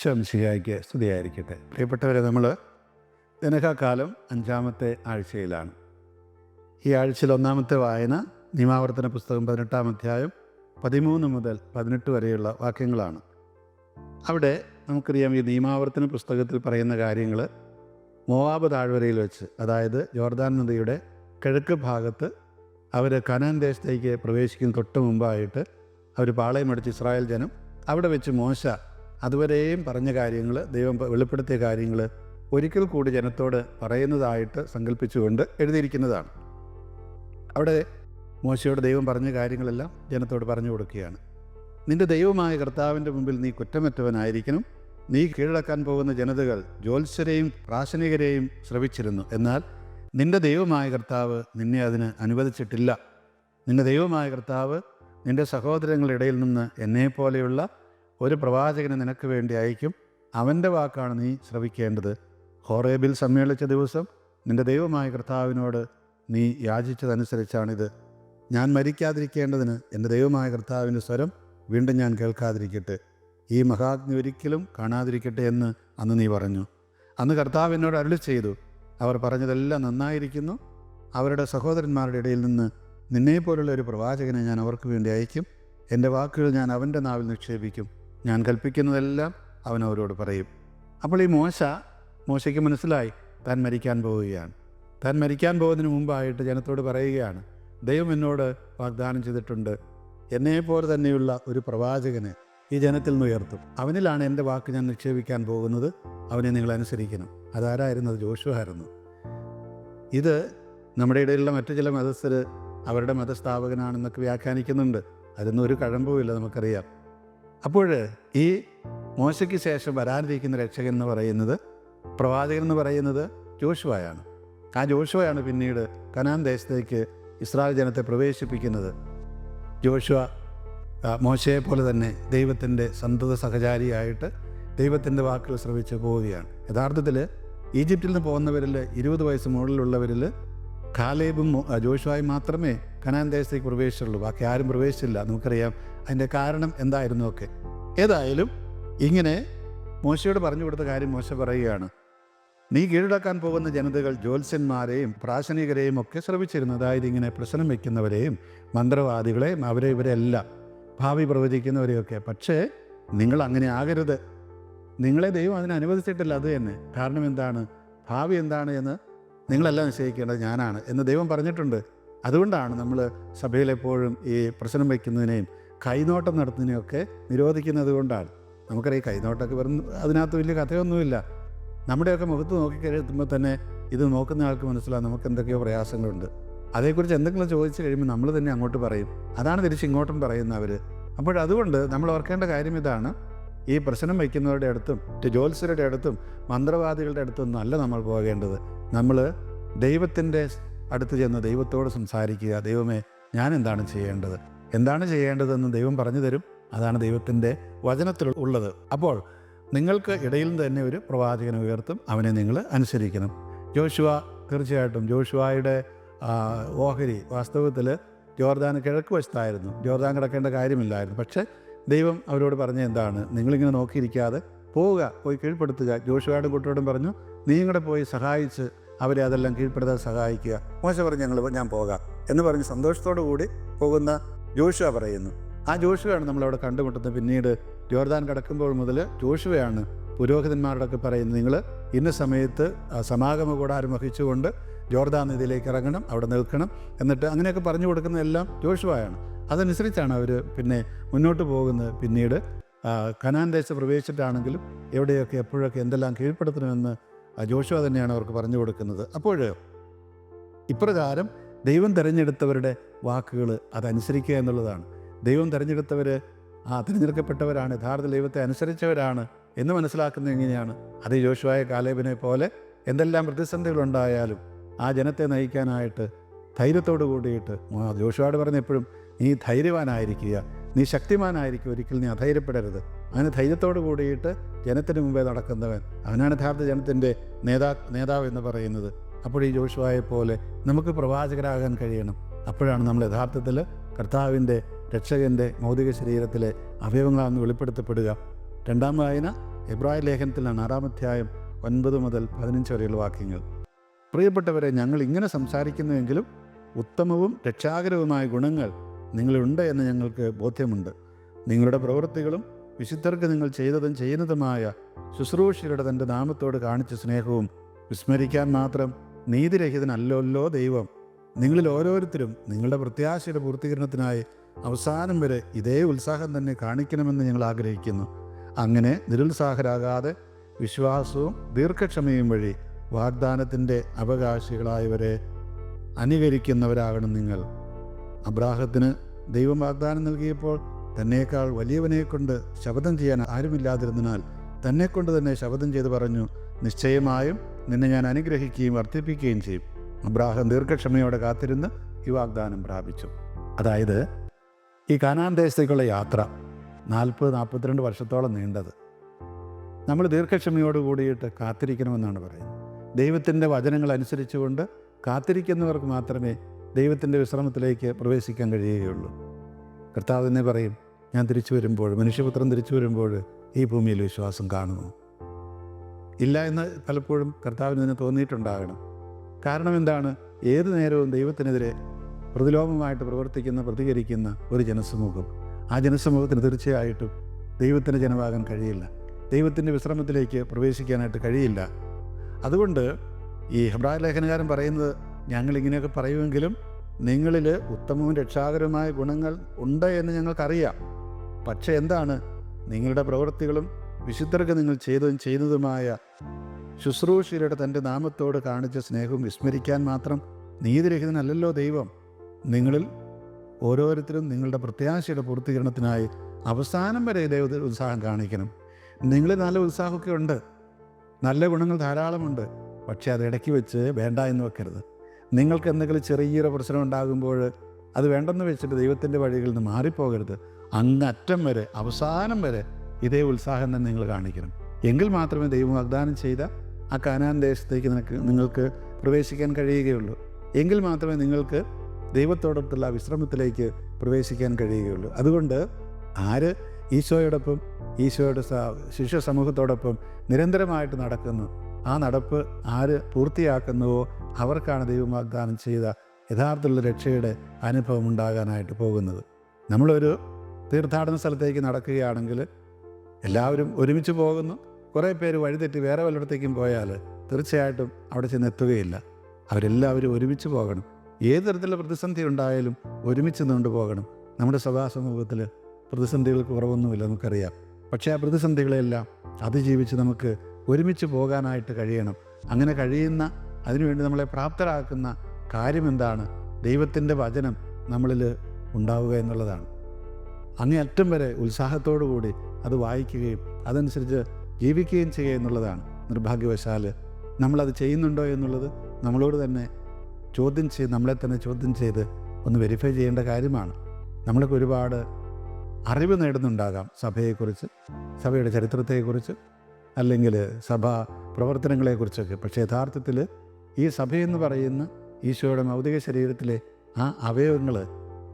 ഈശോംശിഹായ്ക്ക് സ്തുതിയായിരിക്കട്ടെ. പ്രിയപ്പെട്ടവരെ നമ്മൾ ദിനകാലം അഞ്ചാമത്തെ ആഴ്ചയിലാണ്. ഈ ആഴ്ചയിൽ ഒന്നാമത്തെ വായന നിയമാവർത്തന പുസ്തകം പതിനെട്ടാം അധ്യായം പതിമൂന്ന് മുതൽ പതിനെട്ട് വരെയുള്ള വാക്യങ്ങളാണ്. അവിടെ നമുക്കറിയാം ഈ നിയമാവർത്തന പുസ്തകത്തിൽ പറയുന്ന കാര്യങ്ങൾ മോവാബ് താഴ്വരയിൽ വെച്ച് അതായത് ജോർദാൻ നദിയുടെ കിഴക്ക് ഭാഗത്ത് അവർ കനാൻ ദേശത്തേക്ക് പ്രവേശിക്കുന്ന തൊട്ട് മുമ്പായിട്ട് അവർ പാളയമടിച്ച് ഇസ്രായേൽ ജനം അവിടെ വെച്ച് മോശ അതുവരെയും പറഞ്ഞ കാര്യങ്ങൾ ദൈവം വെളിപ്പെടുത്തിയ കാര്യങ്ങൾ ഒരിക്കൽ കൂടി ജനത്തോട് പറയുന്നതായിട്ട് സങ്കല്പിച്ചുകൊണ്ട് എഴുതിയിരിക്കുന്നതാണ്. അവിടെ മോശയോട് ദൈവം പറഞ്ഞ കാര്യങ്ങളെല്ലാം ജനത്തോട് പറഞ്ഞു കൊടുക്കുകയാണ്. നിന്റെ ദൈവമായ കർത്താവിന്റെ മുമ്പിൽ നീ കുറ്റമറ്റവനായിരിക്കണം. നീ കീഴടക്കാൻ പോകുന്ന ജനതകൾ ജ്യോത്സരെയും പ്രാശനികരെയും ശ്രവിച്ചിരുന്നു. എന്നാൽ നിന്റെ ദൈവമായ കർത്താവ് നിന്നെ അതിന് അനുവദിച്ചിട്ടില്ല. നിന്റെ ദൈവമായ കർത്താവ് നിന്റെ സഹോദരങ്ങളുടെ ഇടയിൽ നിന്ന് എന്നെപ്പോലെയുള്ള ഒരു പ്രവാചകനെ നിനക്ക് വേണ്ടി അയക്കും. അവന്റെ വാക്കാണ് നീ ശ്രവിക്കേണ്ടത്. ഹോറേബിൽ സമ്മേളിച്ച ദിവസം നിന്റെ ദൈവമായ കർത്താവിനോട് നീ യാചിച്ചതനുസരിച്ചാണിത്. ഞാൻ മരിക്കാതിരിക്കേണ്ടതിന് എന്റെ ദൈവമായ കർത്താവിന്റെ സ്വരം വീണ്ടും ഞാൻ കേൾക്കാതിരിക്കട്ടെ. ഈ മഹാഗ്നി ഒരിക്കലും കാണാതിരിക്കട്ടെ എന്ന് അന്ന് നീ പറഞ്ഞു. അന്ന് കർത്താവ് എന്നോട് അരുളി ചെയ്തു. അവർ പറഞ്ഞതെല്ലാം നന്നായിരിക്കുന്നു. അവരുടെ സഹോദരന്മാരുടെ ഇടയിൽ നിന്ന് നിന്നെപ്പോലുള്ള ഒരു പ്രവാചകനെ ഞാൻ അവർക്ക് വേണ്ടി അയക്കും. എന്റെ വാക്കുകൾ ഞാൻ അവന്റെ നാവിൽ നിക്ഷേപിക്കും. ഞാൻ കൽപ്പിക്കുന്നതെല്ലാം അവൻ അവരോട് പറയും. അപ്പോൾ ഈ മോശ മോശയ്ക്ക് മനസ്സിലായി താൻ മരിക്കാൻ പോവുകയാണ്. താൻ മരിക്കാൻ പോകുന്നതിന് മുമ്പായിട്ട് ജനത്തോട് പറയുകയാണ് ദൈവം എന്നോട് വാഗ്ദാനം ചെയ്തിട്ടുണ്ട്. എന്നെപ്പോലെ തന്നെയുള്ള ഒരു പ്രവാചകന് ഈ ജനത്തിൽ നിന്ന് ഉയർത്തും. അവനിലാണ് എന്റെ വാക്ക് ഞാൻ നിക്ഷേപിക്കാൻ പോകുന്നത്. അവനെ നിങ്ങൾ അനുസരിക്കണം. അതാരായിരുന്നു? അത് ജോഷുവായിരുന്നു ഇത് നമ്മുടെ ഇടയിലുള്ള മറ്റു ചില മതസ്ഥർ അവരുടെ മതസ്ഥാപകനാണെന്നൊക്കെ വ്യാഖ്യാനിക്കുന്നുണ്ട്. അതൊന്നും ഒരു കഴമ്പുമില്ല നമുക്കറിയാം. അപ്പോൾ ഈ മോശയ്ക്ക് ശേഷം വരാനിരിക്കുന്ന രക്ഷകൻ എന്ന് പറയുന്നത് പ്രവാചകൻ എന്ന് പറയുന്നത് ജോഷുവയാണ്. ആ ജോഷുവയാണ് പിന്നീട് കനാൻ ദേശത്തേക്ക് ഇസ്രായേൽ ജനത്തെ പ്രവേശിപ്പിക്കുന്നത്. ജോഷുവ മോശയെ പോലെ തന്നെ ദൈവത്തിന്റെ സന്തത സഹചാരിയായിട്ട് ദൈവത്തിന്റെ വാക്കുകൾ ശ്രമിച്ച് പോവുകയാണ്. യഥാർത്ഥത്തിൽ ഈജിപ്തിൽ നിന്ന് പോകുന്നവരിൽ ഇരുപത് വയസ്സ് മുകളിലുള്ളവരിൽ കാലേബും ജോഷുവായി മാത്രമേ കനാൻ ദേശത്തേക്ക് പ്രവേശിച്ചുള്ളൂ ബാക്കി ആരും പ്രവേശിച്ചില്ല. നമുക്കറിയാം അതിന്റെ കാരണം എന്തായിരുന്നു ഒക്കെ. ഏതായാലും ഇങ്ങനെ മോശയോട് പറഞ്ഞു കൊടുത്ത കാര്യം മോശ പറയുകയാണ്. നീ കീഴടക്കാൻ പോകുന്ന ജനതകൾ ജ്യോത്സ്യന്മാരെയും പ്രാശനികരെയും ഒക്കെ ശ്രമിച്ചിരുന്നു അതായത് ഇങ്ങനെ പ്രശ്നം വയ്ക്കുന്നവരെയും മന്ത്രവാദികളെയും അവരെ ഇവരെല്ലാം ഭാവി പ്രവചിക്കുന്നവരെയൊക്കെ. പക്ഷേ നിങ്ങൾ അങ്ങനെ ആകരുത്. നിങ്ങളെ ദൈവം അതിന് അനുവദിച്ചിട്ടില്ല. അത് തന്നെ. കാരണം എന്താണ്? ഭാവി എന്താണ് എന്ന് നിങ്ങളെല്ലാം നിശ്ചയിക്കേണ്ടത് ഞാനാണ് എന്ന് ദൈവം പറഞ്ഞിട്ടുണ്ട്. അതുകൊണ്ടാണ് നമ്മൾ സഭയിലെപ്പോഴും ഈ പ്രശ്നം വയ്ക്കുന്നതിനെയും കൈനോട്ടം നടത്തുന്നതിനെയൊക്കെ നിരോധിക്കുന്നത് കൊണ്ടാണ്. നമുക്കറിയാം കൈനോട്ടമൊക്കെ വെറും അതിനകത്ത് വലിയ കഥയൊന്നുമില്ല. നമ്മുടെയൊക്കെ മുഖത്ത് നോക്കിക്കഴിയുമ്പോൾ തന്നെ ഇത് നോക്കുന്ന ആൾക്ക് മനസ്സിലാകും നമുക്ക് എന്തൊക്കെയോ പ്രയാസങ്ങളുണ്ട്. അതേക്കുറിച്ച് എന്തെങ്കിലും ചോദിച്ചു കഴിയുമ്പോൾ നമ്മൾ തന്നെ അങ്ങോട്ട് പറയും. അതാണ് തിരിച്ച് ഇങ്ങോട്ടും പറയുന്നവർ അപ്പോൾ അതുകൊണ്ട് നമ്മൾ ഓർക്കേണ്ട കാര്യം ഇതാണ്. ഈ പ്രശ്നം വയ്ക്കുന്നവരുടെ അടുത്തും ജ്യോത്സരുടെ അടുത്തും മന്ത്രവാദികളുടെ അടുത്തും അല്ല നമ്മൾ പോകേണ്ടത്. നമ്മൾ ദൈവത്തിന്റെ അടുത്ത് ചെന്ന് ദൈവത്തോട് സംസാരിക്കുക. ദൈവമേ ഞാൻ എന്താണ് ചെയ്യേണ്ടത്? എന്താണ് ചെയ്യേണ്ടതെന്ന് ദൈവം പറഞ്ഞു തരും. അതാണ് ദൈവത്തിന്റെ വചനത്തിൽ ഉള്ളത്. അപ്പോൾ നിങ്ങൾക്ക് ഇടയിൽ തന്നെ ഒരു പ്രവാചകനെ ഉയർത്തും. അവനെ നിങ്ങൾ അനുസരിക്കണം. ജോഷുവ തീർച്ചയായിട്ടും ജോഷുവായുടെ ഓഹരി വാസ്തവത്തിൽ ജോർദാൻ കിഴക്ക് വശത്തായിരുന്നു. ജോർദാൻ കിടക്കേണ്ട കാര്യമില്ലായിരുന്നു. പക്ഷേ ദൈവം അവരോട് പറഞ്ഞ എന്താണ്? നിങ്ങളിങ്ങനെ നോക്കിയിരിക്കാതെ പോവുക പോയി കീഴ്പ്പെടുത്തുക. ജോഷുവയുടെ കുട്ടിയോടും പറഞ്ഞു നീയും കൂടെ പോയി സഹായിച്ച് അവരെ അതെല്ലാം കീഴ്പ്പെടുത്താൻ സഹായിക്കുക. മോശ പറഞ്ഞു ഞങ്ങൾ ഞാൻ പോകാം. എന്ന് പറഞ്ഞ് സന്തോഷത്തോടു കൂടി പോകുന്ന ജോഷുവ പറയുന്നു. ആ ജോഷുവയാണ് നമ്മളവിടെ കണ്ടുമുട്ടുന്നത്. പിന്നീട് ജോർദാൻ കടക്കുമ്പോൾ മുതൽ ജോഷുവയാണ് പുരോഹിതന്മാരോടൊക്കെ പറയുന്നത്. നിങ്ങൾ ഇന്ന സമയത്ത് സമാഗമ കൂടാരം വഹിച്ചുകൊണ്ട് ജോർദാൻ നദിയിലേക്ക് ഇറങ്ങണം അവിടെ നിൽക്കണം. എന്നിട്ട് അങ്ങനെയൊക്കെ പറഞ്ഞു കൊടുക്കുന്നതെല്ലാം ജോഷുവായാണ്. അതനുസരിച്ചാണ് അവർ പിന്നെ മുന്നോട്ട് പോകുന്നത്. പിന്നീട് കനാൻ ദേശത്ത് പ്രവേശിച്ചിട്ടാണെങ്കിലും എവിടെയൊക്കെ എപ്പോഴൊക്കെ എന്തെല്ലാം കീഴ്പ്പെടുത്തണമെന്ന് ജോഷുവ തന്നെയാണ് അവർക്ക് പറഞ്ഞു കൊടുക്കുന്നത്. അപ്പോൾ ഇപ്രകാരം ദൈവം തിരഞ്ഞെടുത്തവരുടെ വാക്കുകൾ അതനുസരിക്കുക എന്നുള്ളതാണ്. ദൈവം തിരഞ്ഞെടുത്തവർ ആ തിരഞ്ഞെടുക്കപ്പെട്ടവരാണ് യഥാർത്ഥ ദൈവത്തെ അനുസരിച്ചവരാണ് എന്ന് മനസ്സിലാക്കുന്നത് എങ്ങനെയാണ്? അത് ജോഷുവായ കാലേബിനെ പോലെ എന്തെല്ലാം പ്രതിസന്ധികളുണ്ടായാലും ആ ജനത്തെ നയിക്കാനായിട്ട് ധൈര്യത്തോട് കൂടിയിട്ട് ജോഷുവാട് പറഞ്ഞ എപ്പോഴും നീ ധൈര്യവാനായിരിക്കുക. നീ ശക്തിമാനായിരിക്കും ഒരിക്കലും നീ അധൈര്യപ്പെടരുത്. അവന് ധൈര്യത്തോട് കൂടിയിട്ട് ജനത്തിന് മുമ്പേ നടക്കുന്നവൻ അവനാണ് യഥാർത്ഥ ജനത്തിന്റെ നേതാ നേതാവ് എന്ന് പറയുന്നത്. അപ്പോൾ ഈ ജോഷുവായെ പോലെ നമുക്ക് പ്രവാചകരാകാൻ കഴിയണം. അപ്പോഴാണ് നമ്മൾ യഥാർത്ഥത്തിൽ കർത്താവിന്റെ രക്ഷകന്റെ ഭൗതിക ശരീരത്തിലെ അവയവങ്ങളാണെന്ന് വെളിപ്പെടുത്തപ്പെടുക. രണ്ടാം വായന എബ്രായ ലേഖനത്തിലാണ് ആറാം അധ്യായം ഒൻപത് മുതൽ പതിനഞ്ച് വരെയുള്ള വാക്യങ്ങൾ. പ്രിയപ്പെട്ടവരെ ഞങ്ങൾ ഇങ്ങനെ സംസാരിക്കുന്നുവെങ്കിലും ഉത്തമവും രക്ഷാകരവുമായ ഗുണങ്ങൾ നിങ്ങളുണ്ട് എന്ന് ഞങ്ങൾക്ക് ബോധ്യമുണ്ട്. നിങ്ങളുടെ പ്രവൃത്തികളും വിശുദ്ധർക്ക് നിങ്ങൾ ചെയ്തതും ചെയ്യുന്നതുമായ ശുശ്രൂഷയുടെ തന്റെ നാമത്തോട് കാണിച്ച സ്നേഹവും വിസ്മരിക്കാൻ മാത്രം നീതിരഹിതനല്ലല്ലോ ദൈവം. നിങ്ങളിൽ ഓരോരുത്തരും നിങ്ങളുടെ പ്രത്യാശയുടെ പൂർത്തീകരണത്തിനായി അവസാനം വരെ ഇതേ ഉത്സാഹം തന്നെ കാണിക്കണമെന്ന് ഞങ്ങൾ ആഗ്രഹിക്കുന്നു. അങ്ങനെ നിരുത്സാഹരാകാതെ വിശ്വാസവും ദീർഘക്ഷമയും വഴി വാഗ്ദാനത്തിന്റെ അവകാശികളായവരെ അനുകരിക്കുന്നവരാകണം നിങ്ങൾ. അബ്രാഹത്തിന് ദൈവം വാഗ്ദാനം നൽകിയപ്പോൾ തന്നേക്കാൾ വലിയവനെ കൊണ്ട് ശപഥം ചെയ്യാൻ ആരുമില്ലാതിരുന്നതിനാൽ തന്നെക്കൊണ്ട് തന്നെ ശപഥം ചെയ്ത് പറഞ്ഞു നിശ്ചയമായും നിന്നെ ഞാൻ അനുഗ്രഹിക്കുകയും വർദ്ധിപ്പിക്കുകയും ചെയ്യും. അബ്രാഹം ദീർഘക്ഷമയോടെ കാത്തിരുന്ന് ഈ വാഗ്ദാനം പ്രാപിച്ചു. അതായത് ഈ കാനാൻ ദേശത്തേക്കുള്ള യാത്ര നാൽപ്പത് നാൽപ്പത്തിരണ്ട് വർഷത്തോളം നീണ്ടത്. നമ്മൾ ദീർഘക്ഷമയോട് കൂടിയിട്ട് കാത്തിരിക്കണമെന്നാണ് പറയുന്നത്. ദൈവത്തിന്റെ വചനങ്ങൾ അനുസരിച്ചുകൊണ്ട് കാത്തിരിക്കുന്നവർക്ക് മാത്രമേ ദൈവത്തിന്റെ വിശ്രമത്തിലേക്ക് പ്രവേശിക്കാൻ കഴിയുകയുള്ളൂ. കർത്താവ് തന്നെ പറയും ഞാൻ തിരിച്ചു വരുമ്പോൾ മനുഷ്യപുത്രൻ തിരിച്ചു വരുമ്പോൾ ഈ ഭൂമിയിൽ വിശ്വാസം കാണുന്നു. ഇല്ല എന്ന് പലപ്പോഴും കർത്താവിന് തന്നെ തോന്നിയിട്ടുണ്ടാകണം. കാരണം എന്താണ്? ഏത് നേരവും ദൈവത്തിനെതിരെ പ്രതിലോമമായിട്ട് പ്രവർത്തിക്കുന്ന പ്രതികരിക്കുന്ന ഒരു ജനസമൂഹം. ആ ജനസമൂഹത്തിന് തീർച്ചയായിട്ടും ദൈവത്തിന്റെ ജനമാകാൻ കഴിയില്ല. ദൈവത്തിന്റെ വിശ്രമത്തിലേക്ക് പ്രവേശിക്കാനായിട്ട് കഴിയില്ല. അതുകൊണ്ട് ഈ ഹെബ്രായ ലേഖനകാരൻ പറയുന്നത് ഞങ്ങൾ ഇങ്ങനെയൊക്കെ പറയുമെങ്കിലും നിങ്ങളിൽ ഉത്തമവും രക്ഷാകരവുമായ ഗുണങ്ങൾ ഉണ്ട് എന്ന് ഞങ്ങൾക്കറിയാം. പക്ഷേ എന്താണ്? നിങ്ങളുടെ പ്രവൃത്തികളും വിശുദ്ധർക്ക് നിങ്ങൾ ചെയ്തതും ചെയ്തതുമായ ശുശ്രൂഷയുടെ തന്റെ നാമത്തോട് കാണിച്ച സ്നേഹവും വിസ്മരിക്കാൻ മാത്രം നീതിരഹിതനല്ലല്ലോ ദൈവം. നിങ്ങളിൽ ഓരോരുത്തരും നിങ്ങളുടെ പ്രത്യാശയുടെ പൂർത്തീകരണത്തിനായി അവസാനം വരെ ഇതേ ഉത് ഉത്സാഹം കാണിക്കണം. നിങ്ങളിൽ നല്ല ഉത്സാഹമൊക്കെ ഉണ്ട്. നല്ല ഗുണങ്ങൾ ധാരാളമുണ്ട്. പക്ഷേ അത് ഇടയ്ക്ക് വെച്ച് വേണ്ട എന്ന് വെക്കരുത്. നിങ്ങൾക്ക് എന്തെങ്കിലും ചെറിയൊരു പ്രശ്നം ഉണ്ടാകുമ്പോൾ അത് വേണ്ടെന്ന് വെച്ചിട്ട് ദൈവത്തിന്റെ വഴികളിൽ നിന്ന് മാറിപ്പോകരുത്. അങ്ങ് അറ്റം വരെ അവസാനം വരെ ഇതേ ഉത്സാഹം തന്നെ നിങ്ങൾ കാണിക്കണം. എങ്കിൽ മാത്രമേ ദൈവം വാഗ്ദാനം ചെയ്ത ആ കാനാൻ ദേശത്തേക്ക് നിനക്ക് നിങ്ങൾക്ക് പ്രവേശിക്കാൻ കഴിയുകയുള്ളൂ. എങ്കിൽ മാത്രമേ നിങ്ങൾക്ക് ദൈവത്തോടൊത്തുള്ള വിശ്രമത്തിലേക്ക് പ്രവേശിക്കാൻ കഴിയുകയുള്ളൂ. അതുകൊണ്ട് ആര് ഈശോയോടൊപ്പം ഈശോയുടെ ശിഷ്യ സമൂഹത്തോടൊപ്പം നിരന്തരമായിട്ട് നടക്കുന്നു ആ നടപ്പ് ആര് പൂർത്തിയാക്കുന്നുവോ അവർക്കാണ് ദൈവം വാഗ്ദാനം ചെയ്ത യഥാർത്ഥമുള്ള രക്ഷയുടെ അനുഭവം ഉണ്ടാകാനായിട്ട് പോകുന്നത്. നമ്മളൊരു തീർത്ഥാടന സ്ഥലത്തേക്ക് നടക്കുകയാണെങ്കിൽ എല്ലാവരും ഒരുമിച്ച് പോകുന്നു. കുറേ പേര് വഴിതെറ്റി വേറെ വല്ലയിടത്തേക്കും പോയാൽ തീർച്ചയായിട്ടും അവിടെ ചെന്ന് എത്തുകയില്ല. അവരെല്ലാവരും ഒരുമിച്ച് പോകണം. ഏത് തരത്തിലുള്ള പ്രതിസന്ധി ഉണ്ടായാലും ഒരുമിച്ച് നിന്നുകൊണ്ട് പോകണം. നമ്മുടെ സഭാ സമൂഹത്തിൽ പ്രതിസന്ധികൾക്ക് കുറവൊന്നുമില്ല നമുക്കറിയാം. പക്ഷേ ആ പ്രതിസന്ധികളെല്ലാം അതിജീവിച്ച് നമുക്ക് ഒരുമിച്ച് പോകാനായിട്ട് കഴിയണം. അങ്ങനെ കഴിയുന്ന അതിനുവേണ്ടി നമ്മളെ പ്രാപ്തരാക്കുന്ന കാര്യം എന്താണ് ദൈവത്തിന്റെ വചനം നമ്മളിൽ ഉണ്ടാവുക എന്നുള്ളതാണ്. അങ്ങേയറ്റം വരെ ഉത്സാഹത്തോടു കൂടി അത് വായിക്കുകയും അതനുസരിച്ച് ജീവിക്കുകയും ചെയ്യുക എന്നുള്ളതാണ്. നിർഭാഗ്യവശാൽ നമ്മളത് ചെയ്യുന്നുണ്ടോ എന്നുള്ളത് നമ്മളോട് തന്നെ ചോദ്യം ചെയ്ത് നമ്മളെ തന്നെ ചോദ്യം ചെയ്ത് ഒന്ന് വെരിഫൈ ചെയ്യേണ്ട കാര്യമാണ്. നമ്മൾക്ക് ഒരുപാട് അറിവ് നേടുന്നുണ്ടാകാം സഭയെക്കുറിച്ച് സഭയുടെ ചരിത്രത്തെക്കുറിച്ച്. അല്ലെങ്കിൽ സഭാ പ്രവർത്തനങ്ങളെക്കുറിച്ചൊക്കെ. പക്ഷേ യഥാർത്ഥത്തിൽ ഈ സഭയെന്ന് പറയുന്ന ഈശോയുടെ മൗതിക ശരീരത്തിലെ ആ അവയവങ്ങൾ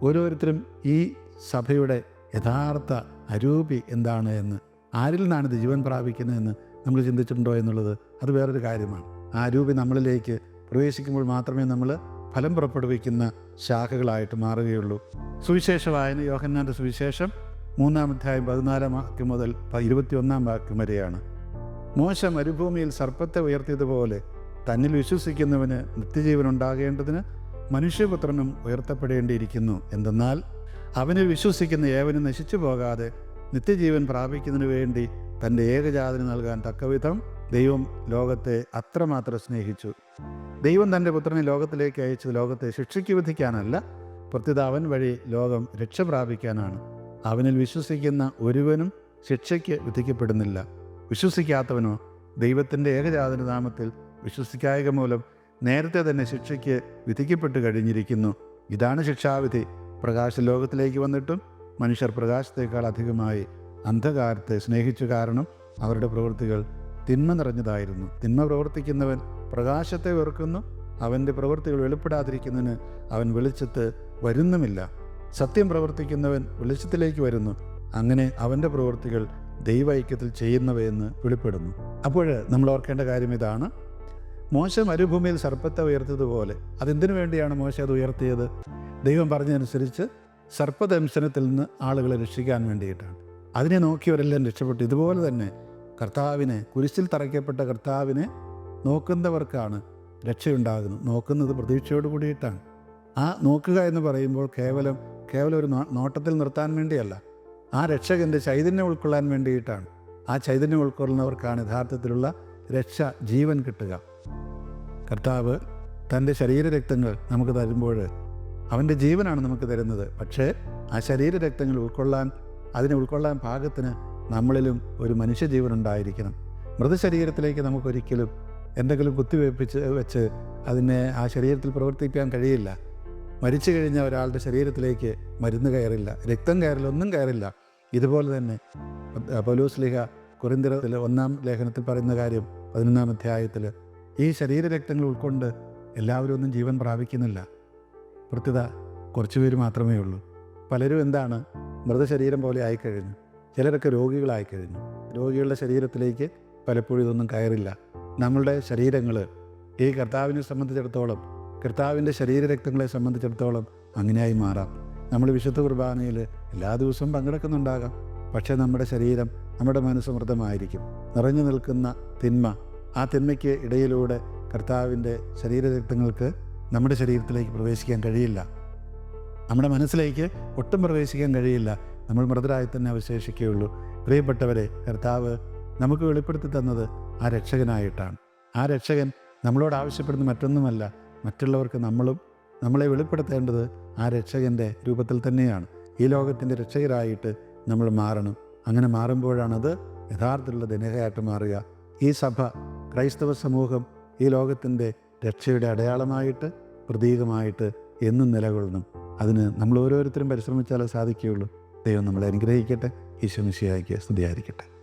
ഓരോരുത്തരും ഈ സഭയുടെ യഥാർത്ഥ അരൂപി എന്താണ് എന്ന് ആരിൽ നിന്നാണ് ഇത് ജീവൻ പ്രാപിക്കുന്നതെന്ന് നമ്മൾ ചിന്തിച്ചിട്ടുണ്ടോ എന്നുള്ളത് അത് വേറൊരു കാര്യമാണ്. ആ അരൂപി നമ്മളിലേക്ക് പ്രവേശിക്കുമ്പോൾ മാത്രമേ നമ്മൾ ഫലം പുറപ്പെടുവിക്കുന്ന ശാഖകളായിട്ട് മാറുകയുള്ളൂ. സുവിശേഷ വായന യോഹന്നാന്റെ സുവിശേഷം മൂന്നാം അധ്യായം പതിനാലാം വാക്യം മുതൽ ഇരുപത്തിയൊന്നാം വാക്യം വരെയാണ്. മോശ മരുഭൂമിയിൽ സർപ്പത്തെ ഉയർത്തിയതുപോലെ തന്നിൽ വിശ്വസിക്കുന്നവന് നിത്യജീവൻ ഉണ്ടാകേണ്ടതിന് മനുഷ്യപുത്രനും ഉയർത്തപ്പെടേണ്ടിയിരിക്കുന്നു. എന്തെന്നാൽ അവന് വിശ്വസിക്കുന്ന ഏവനും നശിച്ചു പോകാതെ നിത്യജീവൻ പ്രാപിക്കുന്നതിന് വേണ്ടി തന്റെ ഏകജാതന് നൽകാൻ തക്കവിധം ദൈവം ലോകത്തെ അത്രമാത്രം സ്നേഹിച്ചു. ദൈവം തന്റെ പുത്രനെ ലോകത്തിലേക്ക് അയച്ചത് ലോകത്തെ ശിക്ഷയ്ക്ക് വിധിക്കാനല്ല പ്രത്യുത അവൻ വഴി ലോകം രക്ഷ പ്രാപിക്കാനാണ്. അവനിൽ വിശ്വസിക്കുന്ന ഒരുവനും ശിക്ഷയ്ക്ക് വിധിക്കപ്പെടുന്നില്ല. വിശ്വസിക്കാത്തവനോ? ദൈവത്തിന്റെ ഏകജാതന നാമത്തിൽ വിശ്വസിക്കായക മൂലം നേരത്തെ തന്നെ ശിക്ഷയ്ക്ക് വിധിക്കപ്പെട്ട് കഴിഞ്ഞിരിക്കുന്നു. ഇതാണ് ശിക്ഷാവിധി. പ്രകാശ ലോകത്തിലേക്ക് വന്നിട്ടും മനുഷ്യർ പ്രകാശത്തേക്കാൾ അധികമായി അന്ധകാരത്തെ സ്നേഹിച്ചു കാരണം അവരുടെ പ്രവൃത്തികൾ തിന്മ നിറഞ്ഞതായിരുന്നു. തിന്മ പ്രവർത്തിക്കുന്നവൻ പ്രകാശത്തെ വെറുക്കുന്നു. അവന്റെ പ്രവൃത്തികൾ വെളിപ്പെടാതിരിക്കുന്നതിന് അവൻ വെളിച്ചത്ത് വരുന്നുമില്ല. സത്യം പ്രവർത്തിക്കുന്നവൻ വെളിച്ചത്തിലേക്ക് വരുന്നു. അങ്ങനെ അവന്റെ പ്രവൃത്തികൾ ദൈവൈക്യത്തിൽ ചെയ്യുന്നവയെന്ന് വെളിപ്പെടുന്നു. അപ്പോൾ നമ്മൾ ഓർക്കേണ്ട കാര്യം ഇതാണ്. മോശ മരുഭൂമിയിൽ സർപ്പത്തെ ഉയർത്തിയതുപോലെ അതെന്തിനു വേണ്ടിയാണ് മോശ അത് ഉയർത്തിയത്? ദൈവം പറഞ്ഞതനുസരിച്ച് സർപ്പദംശനത്തിൽ നിന്ന് ആളുകളെ രക്ഷിക്കാൻ വേണ്ടിയിട്ടാണ്. അതിനെ നോക്കിയവരെല്ലാം രക്ഷപ്പെട്ടു. ഇതുപോലെ തന്നെ കർത്താവിനെ കുരിശിൽ തറയ്ക്കപ്പെട്ട കർത്താവിനെ നോക്കുന്നവർക്കാണ് രക്ഷയുണ്ടാകുന്നത്. നോക്കുന്നത് പ്രതീക്ഷയോട് കൂടിയിട്ടാണ്. ആ നോക്കുക എന്ന് പറയുമ്പോൾ കേവലം കേവലം ഒരു നോട്ടത്തിൽ നിർത്താൻ വേണ്ടിയല്ല. ആ രക്ഷകന്റെ ചൈതന്യം ഉൾക്കൊള്ളാൻ വേണ്ടിയിട്ടാണ്. ആ ചൈതന്യം ഉൾക്കൊള്ളുന്നവർക്കാണ് യഥാർത്ഥത്തിലുള്ള രക്ഷ ജീവൻ കിട്ടുക. കർത്താവ് തന്റെ ശരീരരക്തങ്ങൾ നമുക്ക് തരുമ്പോൾ അവന്റെ ജീവനാണ് നമുക്ക് തരുന്നത്. പക്ഷേ ആ ശരീരരക്തങ്ങൾ ഉൾക്കൊള്ളാൻ അതിനെ ഉൾക്കൊള്ളാൻ പാകത്തിന് നമ്മളിലും ഒരു മനുഷ്യജീവൻ ഉണ്ടായിരിക്കണം. മൃതശരീരത്തിലേക്ക് നമുക്കൊരിക്കലും എന്തെങ്കിലും കുത്തിവെപ്പിച്ച് വെച്ച് അതിനെ ആ ശരീരത്തിൽ പ്രവർത്തിക്കാൻ കഴിയില്ല. മരിച്ചു കഴിഞ്ഞ ഒരാളുടെ ശരീരത്തിലേക്ക് മരുന്ന് കയറില്ല രക്തം കയറില്ല ഒന്നും കയറില്ല. ഇതുപോലെ തന്നെ പൗലോസ്ലിഹ കുറിന്തിരത്തിൽ ഒന്നാം ലേഖനത്തിൽ പറയുന്ന കാര്യം പതിനൊന്നാം അധ്യായത്തിൽ ഈ ശരീര രക്തങ്ങൾ ഉൾക്കൊണ്ട് എല്ലാവരും ഒന്നും ജീവൻ പ്രാപിക്കുന്നില്ല. കൃത്യത കുറച്ച് പേര് മാത്രമേ ഉള്ളൂ. പലരും എന്താണ് മൃതശരീരം പോലെ ആയിക്കഴിഞ്ഞു. ചിലരൊക്കെ രോഗികളായിക്കഴിഞ്ഞു. രോഗികളുടെ ശരീരത്തിലേക്ക് പലപ്പോഴും ഇതൊന്നും കയറില്ല. നമ്മളുടെ ശരീരങ്ങൾ ഈ കർത്താവിനെ സംബന്ധിച്ചിടത്തോളം കർത്താവിന്റെ ശരീരരക്തങ്ങളെ സംബന്ധിച്ചിടത്തോളം അങ്ങനെയായി മാറാം. നമ്മൾ വിശുദ്ധ കുർബാനയിൽ എല്ലാ ദിവസവും പങ്കെടുക്കുന്നുണ്ടാകാം. പക്ഷേ നമ്മുടെ ശരീരം നമ്മുടെ മനസ്സമൃദ്ധമായിരിക്കും നിറഞ്ഞു നിൽക്കുന്ന തിന്മ ആ തിന്മയ്ക്ക് ഇടയിലൂടെ കർത്താവിന്റെ ശരീരരക്തങ്ങൾക്ക് നമ്മുടെ ശരീരത്തിലേക്ക് പ്രവേശിക്കാൻ കഴിയില്ല. നമ്മുടെ മനസ്സിലേക്ക് ഒട്ടും പ്രവേശിക്കാൻ കഴിയില്ല. നമ്മൾ മൃതരായി തന്നെ അവശേഷിക്കുകയുള്ളൂ. പ്രിയപ്പെട്ടവരെ കർത്താവ് നമുക്ക് വെളിപ്പെടുത്തി തന്നത് ആ രക്ഷകനായിട്ടാണ്. ആ രക്ഷകൻ നമ്മളോട് ആവശ്യപ്പെടുന്ന മറ്റൊന്നുമല്ല. മറ്റുള്ളവർക്ക് നമ്മളും നമ്മളെ വെളിപ്പെടുത്തേണ്ടത് ആ രക്ഷകന്റെ രൂപത്തിൽ തന്നെയാണ്. ഈ ലോകത്തിന്റെ രക്ഷകരായിട്ട് നമ്മൾ മാറണം. അങ്ങനെ മാറുമ്പോഴാണത് യഥാർത്ഥത്തിലുള്ള ദിനകയായിട്ട് മാറുക. ഈ സഭ ക്രൈസ്തവ സമൂഹം ഈ ലോകത്തിന്റെ രക്ഷയുടെ അടയാളമായിട്ട് പ്രതീകമായിട്ട് എന്നും നിലകൊള്ളണം അതിന് നമ്മൾ ഓരോരുത്തരും പരിശ്രമിച്ചാലേ സാധിക്കുകയുള്ളൂ. ദൈവം നമ്മളെ അനുഗ്രഹിക്കട്ടെ. ഈശോ മിശിഹായ്ക്ക് സ്തുതിയായിരിക്കട്ടെ.